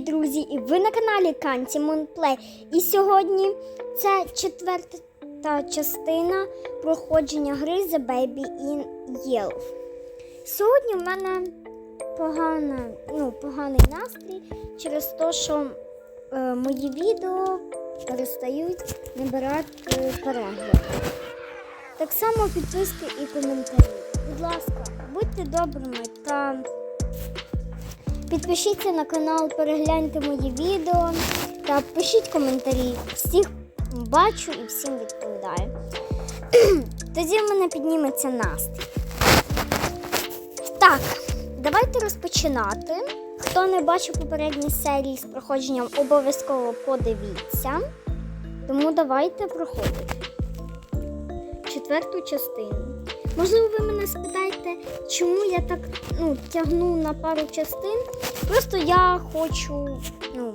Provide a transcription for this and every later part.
друзі, і ви на каналі Канті Монплей. І сьогодні це четверта частина проходження гри The Baby in Yellow. Сьогодні в мене погана, ну, поганий настрій через те, що е, мої відео перестають набирати перегляди. Так само підписки і коментарі. Будь ласка, будьте добрими та Підпишіться на канал, перегляньте мої відео та пишіть коментарі. Всіх бачу і всім відповідаю. Тоді в мене підніметься настрій. Так, давайте розпочинати. Хто не бачив попередні серії з проходженням, обов'язково подивіться. Тому давайте проходити четверту частину. Можливо, ви мене спитаєте, чому я так ну, тягну на пару частин. Просто я хочу, ну,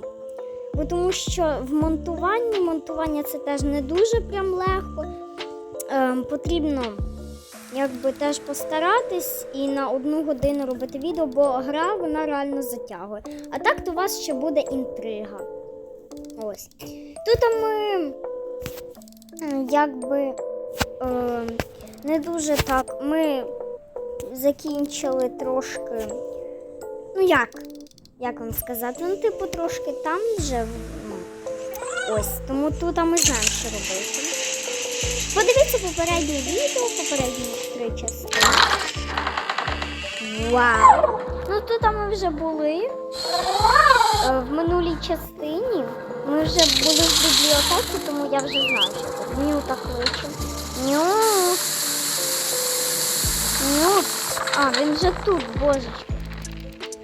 бо тому що в монтуванні монтування це теж не дуже прям легко. Ем, потрібно якби теж постаратись і на одну годину робити відео, бо гра вона реально затягує. А так то у вас ще буде інтрига. Ось. Тут ми якби. Ем, не дуже так. Ми закінчили трошки. Ну як? Як вам сказати? Ну, типу, трошки там вже. Ось, тому тут ми знаємо, що робити. Подивіться попереднє відео, попередні три частини. Вау! Ну тут ми вже були е, в минулій частині. Ми вже були в бібліотеці, тому я вже знаю, що тут. Ню так кличе. Ню. Ню. А, він вже тут, божечки.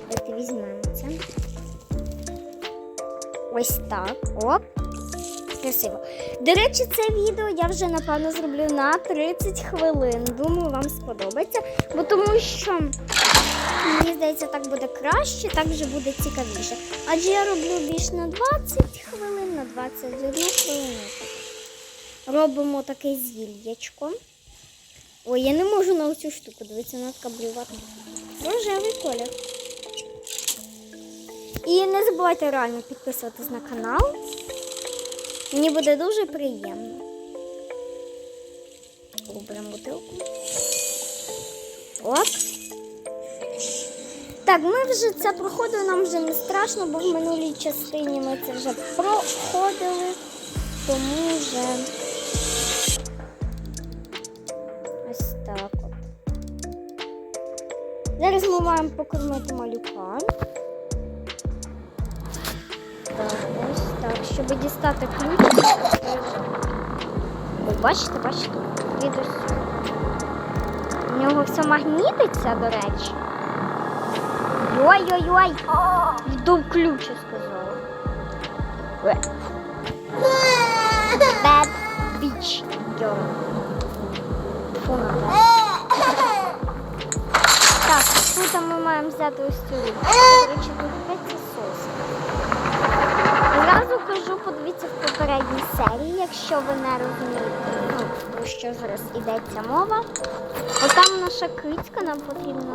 Давайте візьмемо це. Ось так. Оп. Красиво. До речі, це відео я вже напевно зроблю на 30 хвилин. Думаю, вам сподобається. Бо тому що, мені здається, так буде краще, так вже буде цікавіше. Адже я роблю більш на 20 хвилин, на 21 хвилину. Робимо таке зіллячко. Ой, я не можу на оцю штуку, дивіться, вона така блювата. Рожевий колір. І не забувайте реально підписуватись на канал. Мені буде дуже приємно. Оберемо бутилку. Оп. Так, ми вже це проходили, нам вже не страшно, бо в минулій частині ми це вже проходили. Тому вже Зараз ми маємо покормити малюка. Так, ось так, щоб дістати ключ. Ой, бачите, бачите? Відео. У нього все магнітиться, до речі. Ой-ой-ой! Йду в ключ, я сказала. Е. Bad bitch girl. Фу, на тут ми маємо взяти ось цю тут п'ять соус. Зразу кажу, подивіться в попередній серії, якщо ви не розумієте, ну, про що зараз йдеться мова. Отам наша кицька нам потрібно.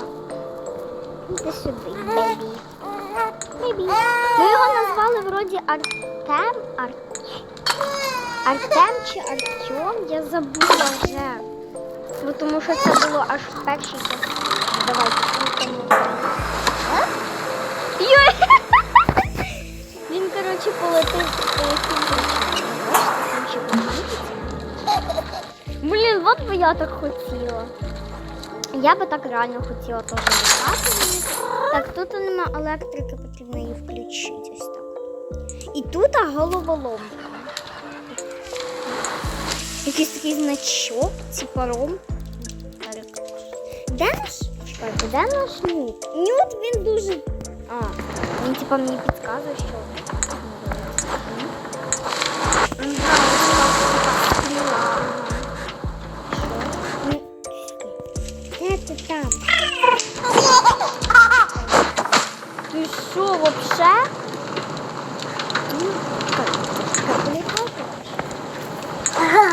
Іди сюди, бебі. Бебі. Ми його назвали вроді Артем. Ар... Артем чи Артем, я забула вже. Ну, тому що це було аж в першій частині. Давайте! Він, коротше, полетів. Блін, от би я так хотіла. Я би так реально хотіла теж літати. Так, тут нема електрики, потрібно її включити ось так. І тут головоломка. Якийсь такий значок, ціпаром. Де наш? Чекайте, де наш нют? Нют він дуже. А, він типа мені підказує, що. Ага, ось так, стріла. Що? Де ти там? Ти що, вообще? Ну, чекай, чекай, політати. Ти!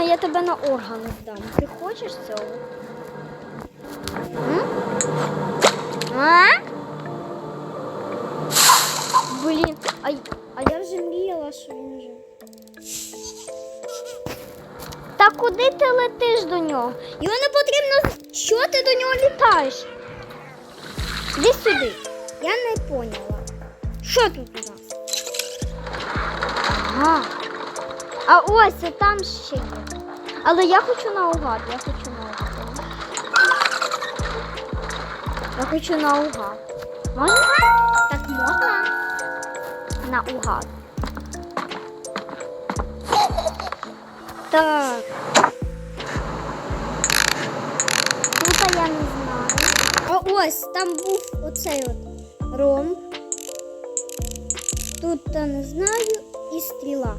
Зараз я тебе на органи здам. Ти хочеш цього? А? Блін, а, а я вже мріяла, що він жив. Та куди ти летиш до нього? Його не потрібно. Що ти до нього літаєш? Іди сюди. Я не поняла. Що тут у нас? Ага. А ось там ще є. Але я хочу наугад, я хочу наугад. Я хочу наугад. Можна? Так можна? Наугад. Так. Тут я не знаю. А ось там був оцей от ромб. Тут я не знаю і стріла.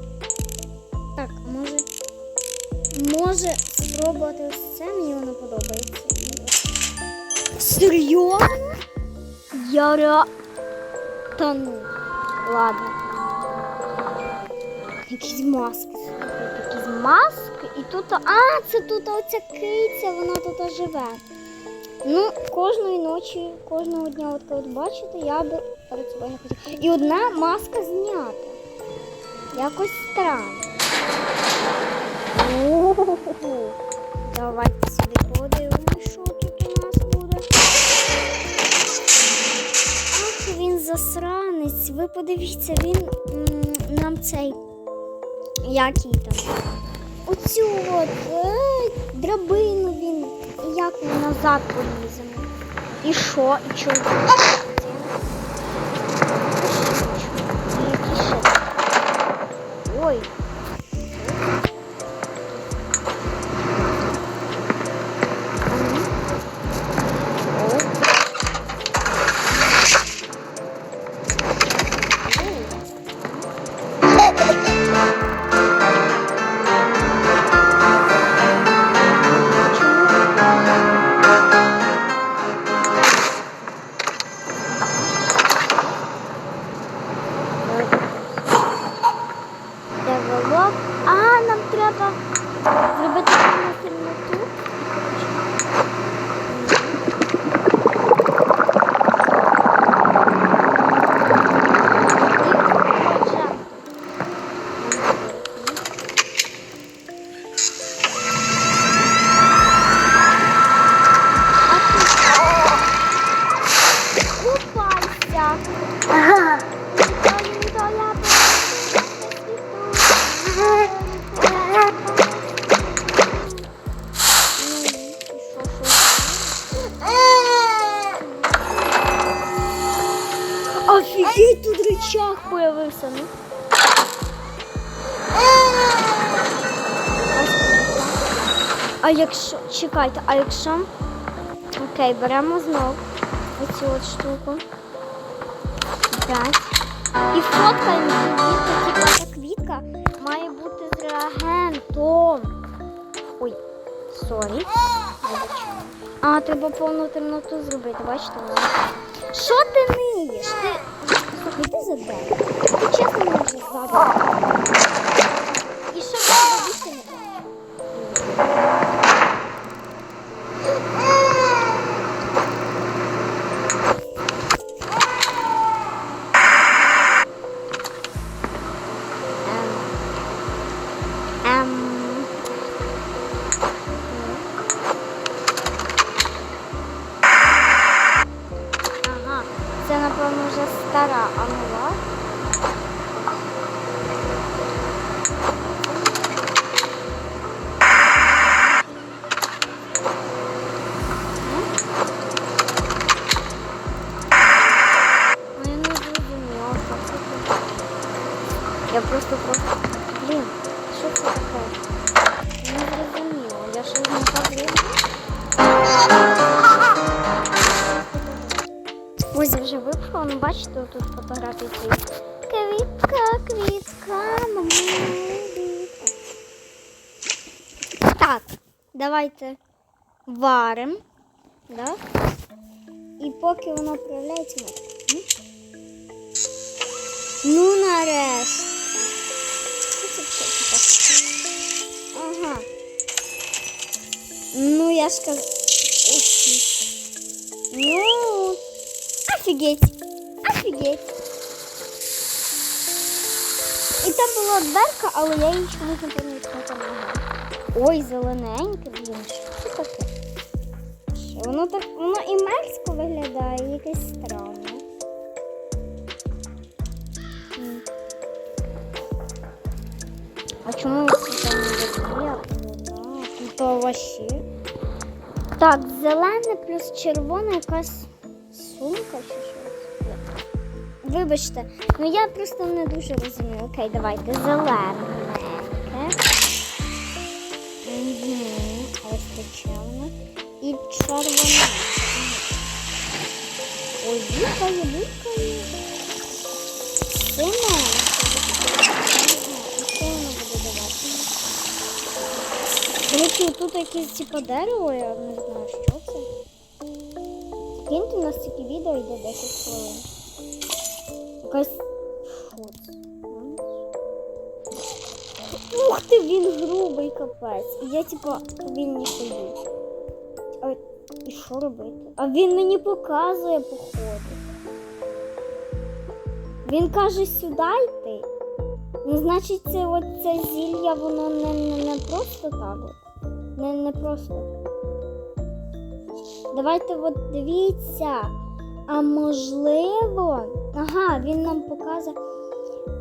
Може спробувати ось це, мені воно подобається. Серйозно? Я ре... Та ну. Ладно. Якісь маски. Якісь маски. І тут. А, це тут оця киця, вона тут живе. Ну, кожної ночі, кожного дня, от коли бачите, я би перед собою не хотіла. І одна маска знята. Якось странно. Давайте собі подивимося, що тут у нас буде. Ах, він засранець. Ви подивіться, він нам цей. Який там. Оцю от е, драбину він. Як ми назад поліземо. І що? І чого? Ой. Офігеть, тут рычаг появився, ну. А якщо. Чекайте, а якщо. Окей, беремо знов оцю от штуку. П'ять. І фоткаємо квітку, типа ця квітка має бути з реагентом. Ой, сорі. А, треба повну темноту зробити, бачите? Що ти ниєш? Ти. Задав. Ти чесно мене задав. Давайте варимо. Да? І поки воно проявляється, ми. Ну нарешті. Ага. Ну, я ж сказала. Ну, офигеть. Офигеть. І там була дверка, але я її чомусь не помітила. Ой, зелененьке, блін, що таке? Що Воно так, воно і мерзко виглядає, якесь странне. А чому це там не є? Тут овощі. Так, зелене плюс червона якась сумка чи щось. Вибачте, ну я просто не дуже розумію. Окей, давайте зелененьке. Ось воно. І червоне. Ой, буде давати? До речі, тут якесь типу дерево, я не знаю, що це. Киньте, у нас тільки відео йде 10 хвилин. Якась. Ти, він грубий капець. І я типа повільніше стою. А і що робити? А він мені показує походу. Він каже сюди йти. Ну, значить, це от зілля, воно не, не, не просто так. Не, не просто. Давайте от дивіться. А можливо. Ага, він нам показує.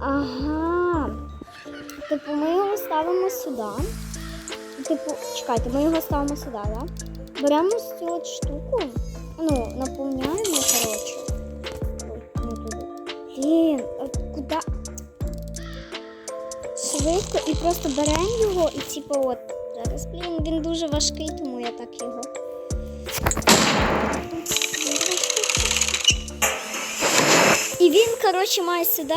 Ага. Типу, ми його ставимо сюди. Типу, чекайте, ми його ставимо сюди, да? Беремо цю от штуку. Ну, наповняємо, коротше. Ой, не туди. Блін, куди? Швидко і просто беремо його і типу от. Зараз, блін, він дуже важкий, тому я так його. І він, коротше, має сюди.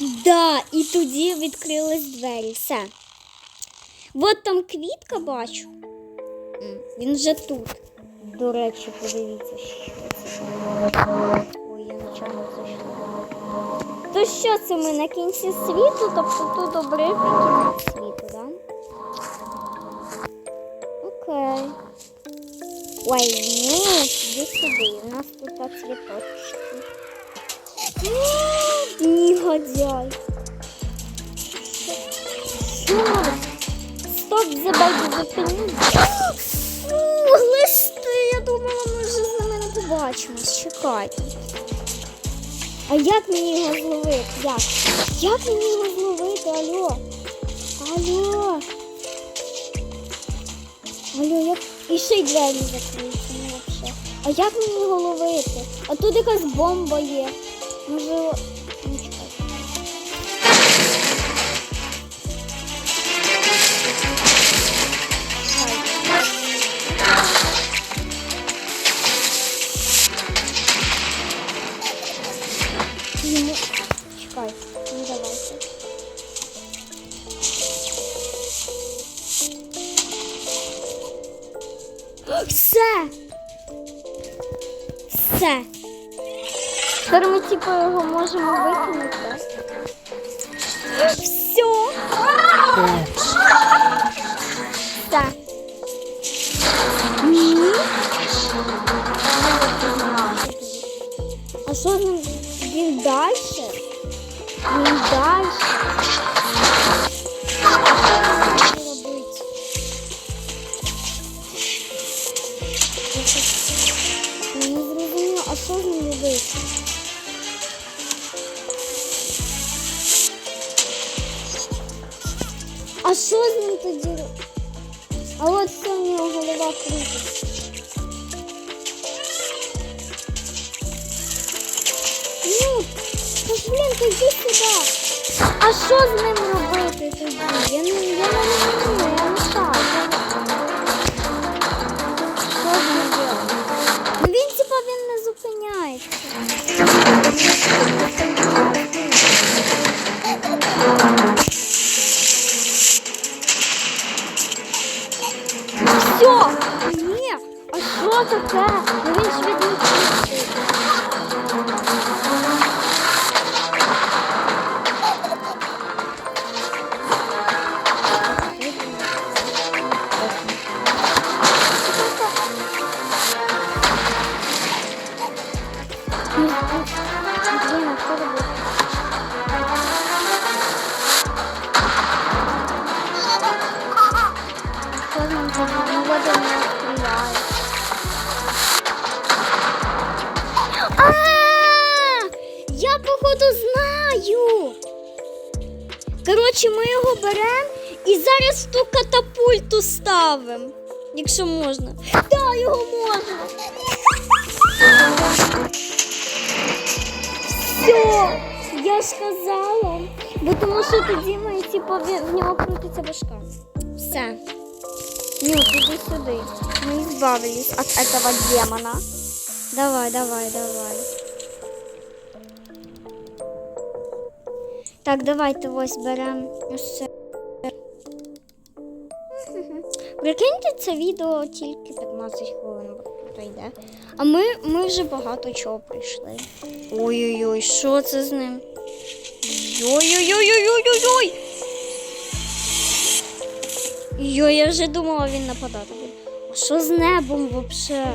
Да, і тоді відкрились двері. Все. От там квітка бачу. Він вже тут. До речі, подивіться, що. Ой, я нічого не зайшла. То що це ми на кінці світу? Тобто тут обрив і кінець світу, да? Окей. Ой, ні, іди сюди. У нас тут цвіточки. Негодяй. Що? Стоп, забайте зупиніть. Фу, листи, я думала, ми вже з ними не побачимось. Чекайте. А як мені його зловити? Як? Як мені його зловити? Алло? Алло? Алло, як? І ще й двері закриті, ну. А як мені його ловити? А тут якась бомба є. Може. Йому... Чекай, ну давайте. Все! Все! Тепер ми типу його можемо викинути. Все! Він далі? Він далі? Що робити? Я не зрозуміла, а що з ним робити? А що з ним тоді? ро- А от все в нього голова крутиться. Ж, блін, то йди сюди. А що з ним робити тоді? Я не, я не розумію, я не так. Що з ним робити? Ну він типа він не зупиняється. Я, походу, знаю. Коротше, ми його беремо і зараз ту катапульту ставимо, якщо можна. Так, да, його можна. Все, я ж казала. Бо тому що тоді ми типу, в- нього крутиться башка. Все. Нюк, иди сюда. Мы избавились от этого демона. Давай, давай, давай. Так, давайте ось беремо це. Прикиньте, це відео тільки 15 хвилин тут йде. А ми, ми вже багато чого прийшли. Ой-ой-ой, що це з ним? Ой-ой-ой-ой-ой-ой! Йо, я вже думала, він нападати. А що з небом вообще?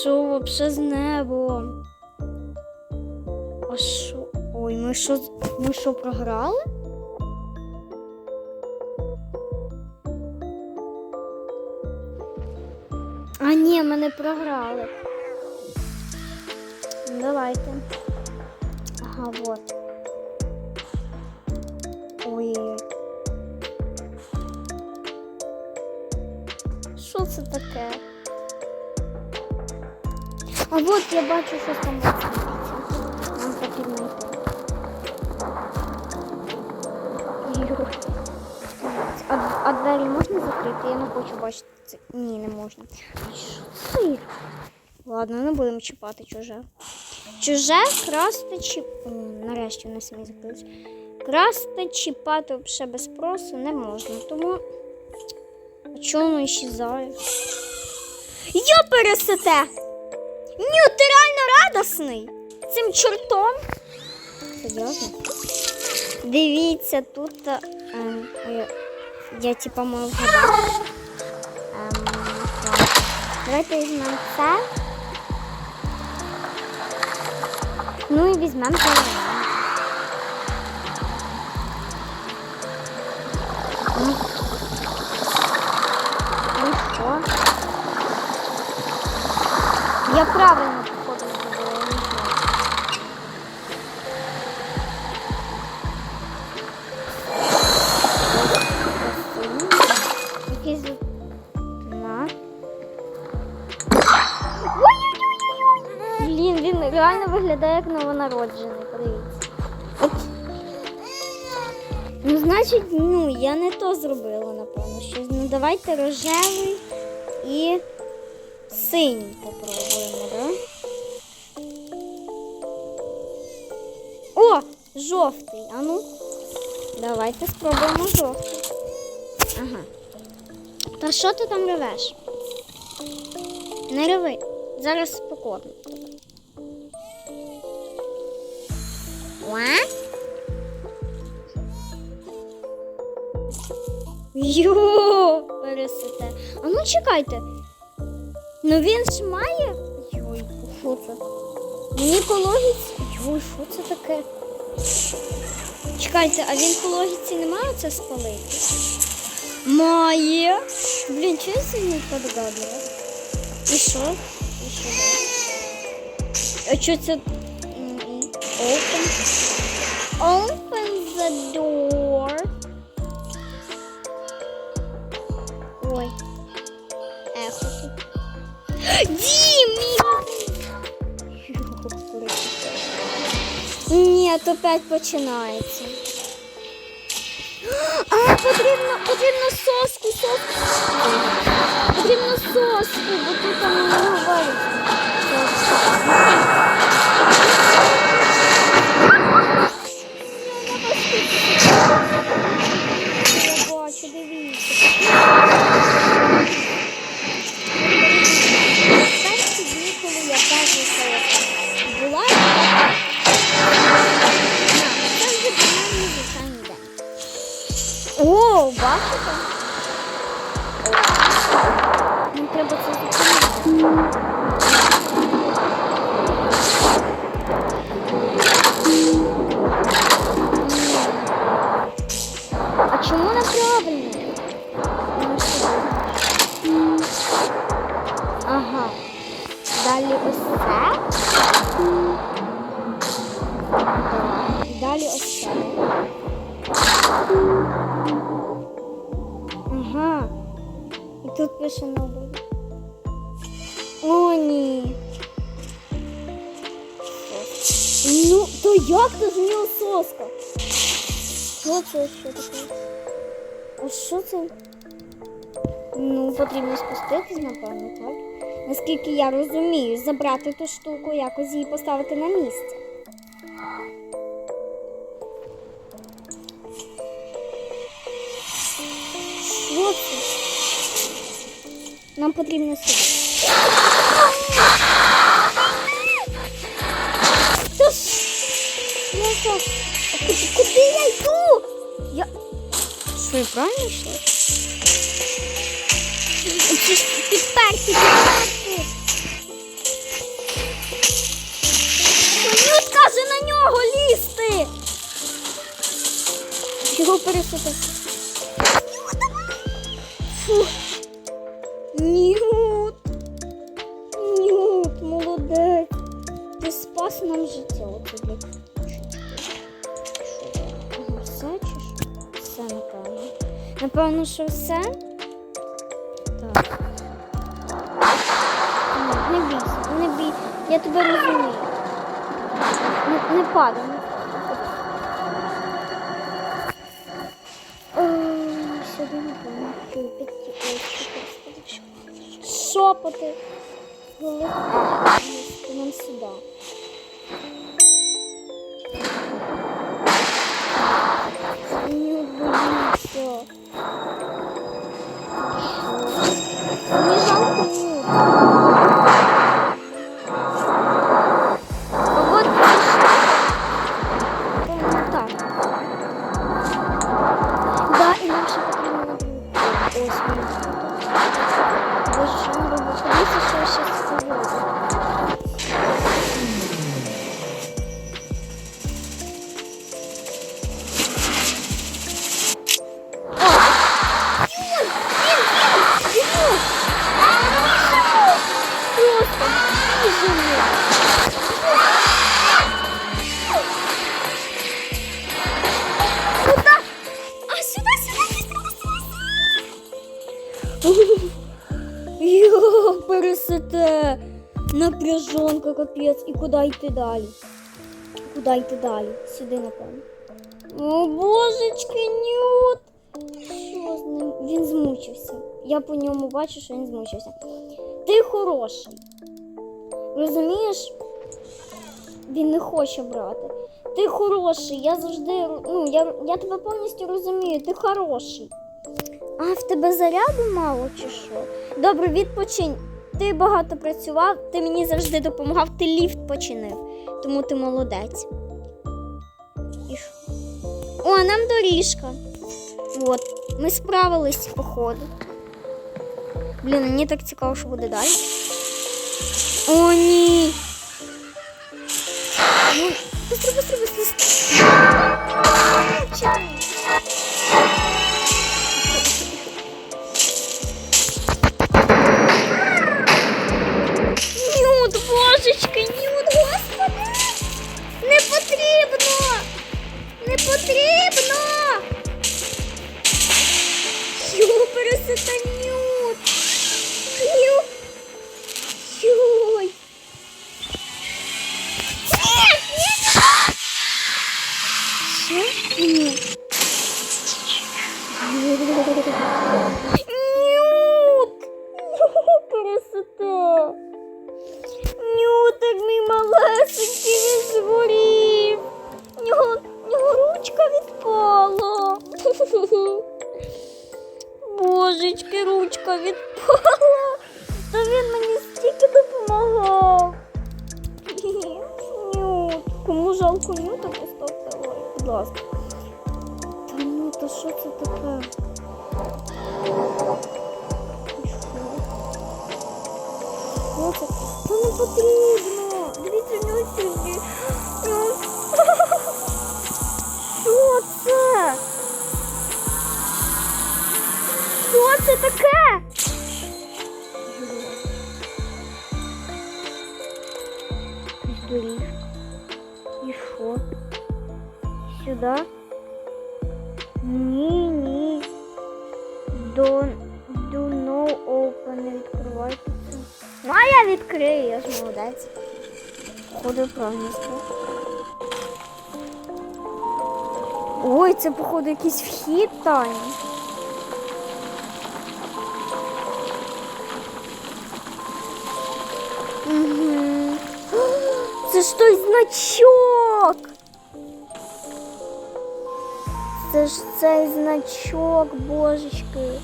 Що вообще з небом? А що? Ой, ми що, ми що програли? Ні, ми не програли. Давайте. Ага, вот. Ой-ой-ой. Що це таке? А от я бачу, що там. Нам потрібно. А, а двері можна закрити? Я не хочу бачити це. Ні, не можна. Ай, Ладно, не будемо чіпати чуже. Чуже красти чіп. Нарешті вони самі закрились. Красти чіпати взагалі без спросу не можна. Тому чого воно іщезає? Я пересете! Ню, ти реально радосний цим чортом. Серйозно? Дивіться, тут. е, ем, я, я типа маю. Ем, візьмемо це. Ну і візьмемо зелене. Ну, Ну що? Я правильно Виглядає як новонароджений. От. Ну, значить, ну, я не то зробила, напевно. Щось. Ну, давайте рожевий і синій попробуємо, да? О, жовтий. А ну, давайте спробуємо жовтий. Ага. Та що ти там ревеш? Не реви. Зараз покормлю. Йо, пересите. А ну чекайте. Ну він ж має. Йой, що це? Мені по логіці. Йой, що це таке? Чекайте, а він по логіці не має це спалити? Має. Блін, чого я сьогодні подгадувала? І що? І що? А що це? М-м. Open. Open the door. Ой. Ехо тут. Дім! Ні, опять починається. А, потрібно, потрібно соску, соску. Потрібно соску, бо тут там не говорить. Далі ось. Ага. І тут пише новий. О, ні. Ну, то як то зміла соска? Що це? Що таке? А що це? Ну, потрібно спуститись, напевно, так? Наскільки я розумію, забрати ту штуку, якось її поставити на місце. Нам потрібно сюди. Куди, я йду? Я... Що, я правильно йшла? Підперти, підперти. Нют каже на нього лізти. Чого пересити? Напевно, що все. Так. Ні, Не бійся, не бій. Я тебе розумію. Не, не падай, не сюди напевно. Купить. Шопоти. Нам сюди. Пересете. Напряжонка, капець. І куди йти далі? Куди йти далі? Сюди, напевно. О, божечки, нют. Що з ним? Він змучився. Я по ньому бачу, що він змучився. Ти хороший. Розумієш? Він не хоче брати. Ти хороший, я завжди. Ну, я, я тебе повністю розумію, ти хороший. А в тебе заряду мало чи що? Добре, відпочинь. Ти багато працював, ти мені завжди допомагав, ти ліфт починив. Тому ти молодець. І що? О, нам доріжка. От, ми справились походу. Блін, мені так цікаво, що буде далі. О, ні. Ну, быстро, быстро, быстро. Кому жалко нюта, поставте лайк, будь ласка. Та ну, та що це таке? І що? Що це? Та не потрібно. Дивіться, в нього сьогодні. Ну. Що це? Що це таке? Походу, якийсь вхід тайний. Угу. Це ж той значок. Це ж цей значок, божечки.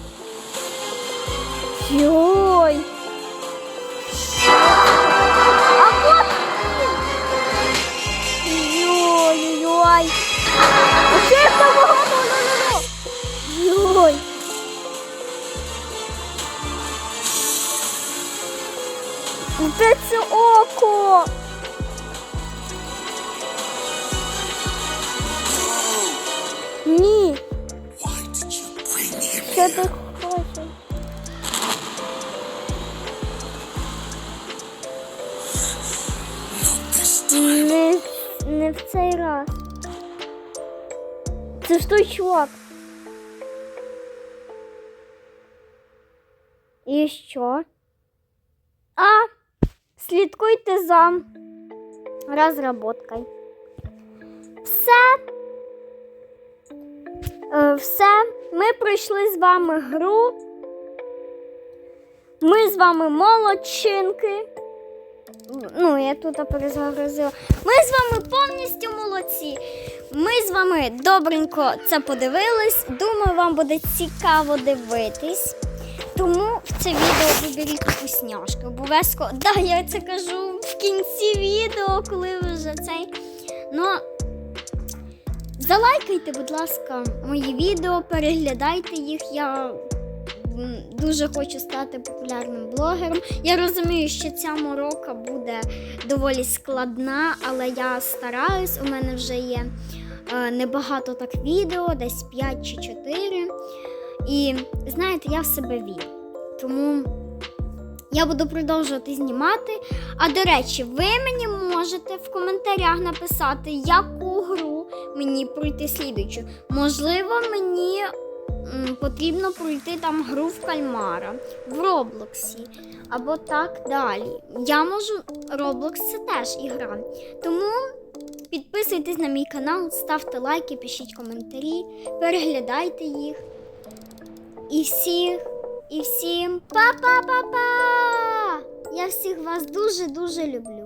Йой. Де це око? Ні. Це ти хочеш. Не, не в цей раз. Це ж той чувак. І що? А, слідкуйте за розработкою. Все. Е, Все. Ми пройшли з вами гру. Ми з вами молодчинки. Ну, я тут перезагрузила. Ми з вами повністю молодці. Ми з вами добренько це подивились. Думаю, вам буде цікаво дивитись. Тому в це відео виберіть вкусняшки. Обов'язково. Да, я це кажу в кінці відео, коли ви вже цей. Ну, залайкайте, будь ласка, мої відео, переглядайте їх. Я дуже хочу стати популярним блогером. Я розумію, що ця морока буде доволі складна, але я стараюсь. У мене вже є е, небагато так відео, десь 5 чи 4. І знаєте, я в себе вірю. Тому я буду продовжувати знімати. А до речі, ви мені можете в коментарях написати, яку гру мені пройти слідуючу. Можливо, мені потрібно пройти там гру в кальмара в Роблоксі. Або так далі. Я можу. Роблокс це теж ігра. Тому підписуйтесь на мій канал, ставте лайки, пишіть коментарі, переглядайте їх. І всіх, і всім па-па-па-па! Я всіх вас дуже-дуже люблю.